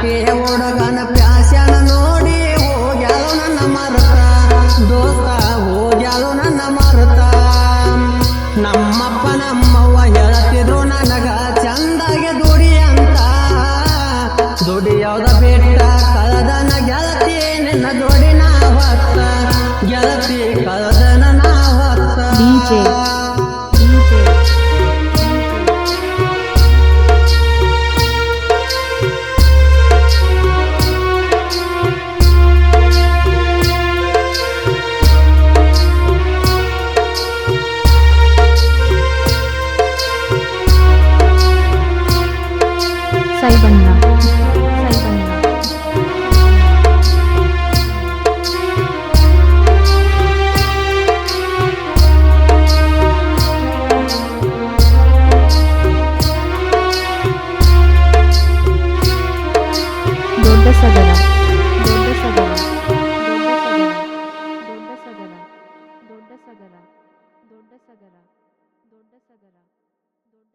ಆಕೆಯ ಹುಡುಗನ ಪ್ಯಾಸ್ಯನ ನೋಡಿ ಹೋಗ್ಯಾಲು ನನ್ನ ಮರತ. ದೋಸ್ತ ಹೋಗ್ಯಾಲು ನನ್ನ ಮರತ. ನಮ್ಮಪ್ಪ ನಮ್ಮವ್ವ ಹೇಳ್ತಿದ್ರು ನನಗ ಚಂದಾಗೆ ದುಡಿ ಅಂತ. ದುಡಿಯೋದ ಬಿಟ್ಟ ಕಳದನ ಗೆಳತಿ, ನಿನ್ನ ದುಡಿನ ಹೊತ್ತ. ಗೆಳತಿ ಕಳ ಸದನ. ದೊಡ್ಡ ಸದನ. ದೊಡ್ಡ ಸದನ. ದೊಡ್ಡ ಸದನ. ದೊಡ್ಡ ಸದನ. ದೊಡ್ಡ ಸದನ. ದೊಡ್ಡ ದೊಡ್ಡ